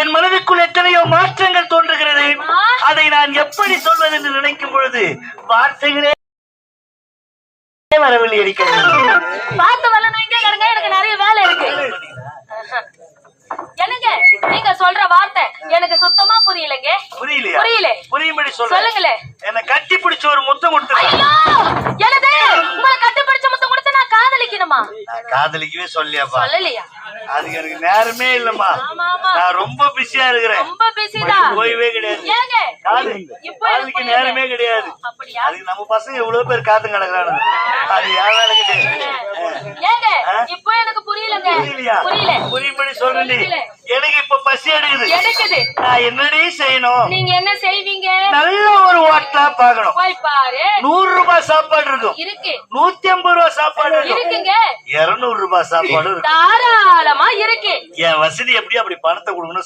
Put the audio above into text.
என் மனதுக்குள் எத்தனையோ மாற்றங்கள் தோன்றுகிறது. அதை நான் எப்படி சொல்வது என்று நினைக்கும் பொழுது வார்த்தைகளே வரவில்லை பார்த்து கிடங்க எனக்கு நிறைய வேலை இருக்கு. என்னங்க நீங்க சொல்ற வார்த்தை எனக்கு சுத்தமா புரியலங்க. புரியலையா? புரியல. புரியும்படி சொல்ல சொல்லுங்களே. என்ன கட்டி பிடிச்ச ஒரு முத்தம் ஐயோ எனது உங்களை கட்டுப்பிடிச்ச முத்தம் கொடுத்து நான் காதலிக்கணுமா? காதலிக்கவே சொல்லியாப்பா. சொல்லலையா? அதுக்கு எனக்கு நேரமே இல்லம்மா. நான் ரொம்ப பிஸியா இருக்கிறேன். ரொம்ப பிஸிதான் ஓய்வே கிடையாது. எனக்கு நேரமே கிடையாது. அதுக்கு நம்ம பசங்க இவ்வளவு பேர் காத்து கிடக்குறாங்க அது யார் வேலை கிடையாது? இப்போ எனக்கு புரியலங்க. புரியலையா? புரியல. புரியும்படி சொல்றேன். எனக்கு இப்ப பசி எடுக்குது. எடுக்குது. நான் என்னடி செய்யணும்? நீங்க என்ன செய்வீங்க? நல்ல ஒரு ஹோட்டலா பாக்கணும் போய் பாரு. நூறு ரூபாய் சாப்பாடு இருக்கும். இருக்கு. நூத்தி ஐம்பது ரூபாய் சாப்பாடு இருக்குங்க. இருநூறு ரூபாய் சாப்பாடு தாராளமா இருக்கு. என் வசதி எப்படி அப்படி பணத்தை கொடுக்கணும்